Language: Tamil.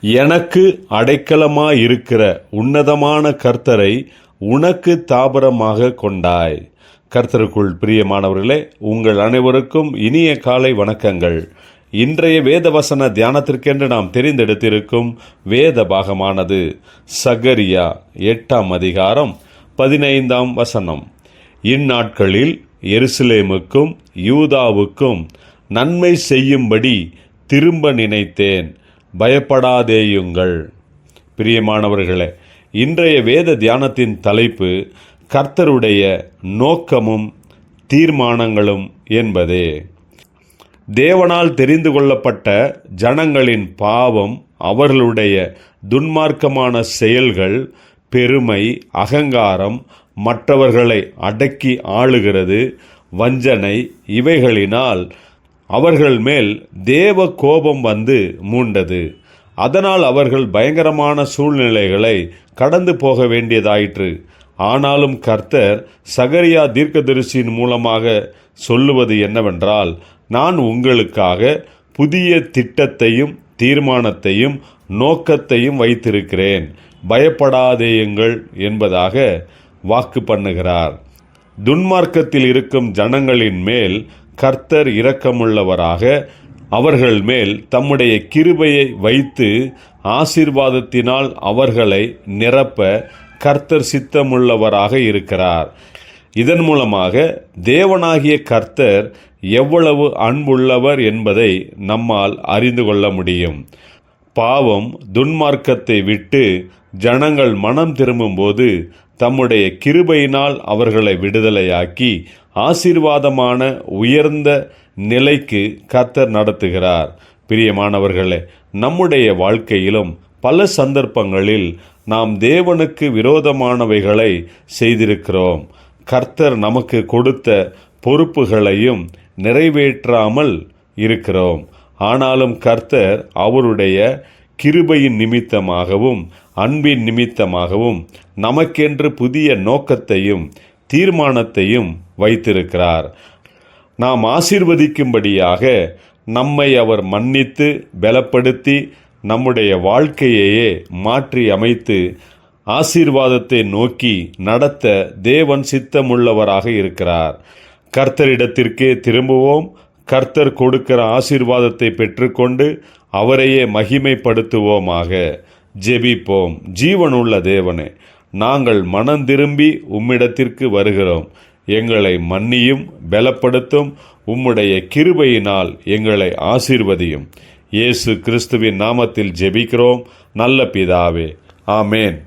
எனக்கு அடைக்கலமாயிருக்கிற உன்னதமான கர்த்தரை உனக்கு தாபரமாக கொண்டாய். கர்த்தருக்குள் பிரியமானவர்களே உங்கள் அனைவருக்கும் இனிய காலை வணக்கங்கள். இன்றைய வேதவசன தியானத்திற்கென்று நாம் தெரிந்தெடுத்திருக்கும் வேத பாகமானது சகரியா எட்டாம் அதிகாரம் பதினைந்தாம் வசனம். இந்நாட்களில் எருசலேமுக்கும் யூதாவுக்கும் நன்மை செய்யும்படி திரும்ப நினைத்தேன். பயப்படாதேயுங்கள். பிரியமானவர்களே இன்றைய வேத தியானத்தின் தலைப்பு கர்த்தருடைய நோக்கமும் தீர்மானங்களும் என்பதே. தேவனால் தெரிந்து கொள்ளப்பட்ட ஜனங்களின் பாவம் அவர்களுடைய துன்மார்க்கமான செயல்கள் பெருமை அகங்காரம் மற்றவர்களை அடக்கி ஆளுகிறது வஞ்சனை இவைகளினால் அவர்கள் மேல் தேவ கோபம் வந்து மூண்டது. அதனால் அவர்கள் பயங்கரமான சூழ்நிலைகளை கடந்து போக வேண்டியதாயிற்று. ஆனாலும் கர்த்தர் சகரியா தீர்க்கதரிசியின் மூலமாக சொல்லுவது என்னவென்றால் நான் உங்களுக்காக புதிய திட்டத்தையும் தீர்மானத்தையும் நோக்கத்தையும் வைத்திருக்கிறேன். பயப்படாதேயுங்கள் என்பதாக வாக்கு பண்ணுகிறார். துன்மார்க்கத்தில் இருக்கும் ஜனங்களின் மேல் கர்த்தர் இரக்கமுள்ளவராக அவர்கள் மேல் தம்முடைய கிருபையை வைத்து ஆசீர்வாதத்தினால் அவர்களை நிரப்ப கர்த்தர் சித்தமுள்ளவராக இருக்கிறார். இதன் மூலமாக தேவனாகிய கர்த்தர் எவ்வளவு அன்புள்ளவர் என்பதை நம்மால் அறிந்து கொள்ள முடியும். பாவம் துன்மார்க்கத்தை விட்டு ஜனங்கள் மனம் திரும்பும்போது தம்முடைய கிருபையினால் அவர்களை விடுதலையாக்கி ஆசீர்வாதமான உயர்ந்த நிலைக்கு கர்த்தர் நடத்துகிறார். பிரியமானவர்களே நம்முடைய வாழ்க்கையிலும் பல சந்தர்ப்பங்களில் நாம் தேவனுக்கு விரோதமானவைகளை செய்திருக்கிறோம். கர்த்தர் நமக்கு கொடுத்த பொறுப்புகளையும் நிறைவேற்றாமல் இருக்கிறோம். ஆனாலும் கர்த்தர் அவருடைய கிருபையின் நிமித்தமாகவும் அன்பின் நிமித்தமாகவும் நமக்கென்று புதிய நோக்கத்தையும் தீர்மானத்தையும் வைத்திருக்கிறார். நாம் ஆசிர்வதிக்கும்படியாக நம்மை அவர் மன்னித்து பலப்படுத்தி நம்முடைய வாழ்க்கையையே மாற்றி அமைத்து ஆசீர்வாதத்தை நோக்கி நடத்த தேவன் சித்தமுள்ளவராக இருக்கிறார். கர்த்தரிடத்திற்கே திரும்புவோம். கர்த்தர் கொடுக்கிற ஆசீர்வாதத்தை பெற்றுக்கொண்டு அவரையே மகிமைப்படுத்துவோமாக. ஜெபிப்போம். ஜீவனுள்ள தேவனே நாங்கள் மனம் திரும்பி உம்மிடத்திற்கு வருகிறோம். எங்களை மன்னியும் பலப்படுத்தும். உம்முடைய கிருபையினால் எங்களை ஆசீர்வதியும். இயேசு கிறிஸ்துவின் நாமத்தில் ஜெபிக்கிறோம். நல்ல பிதாவே. ஆமேன்.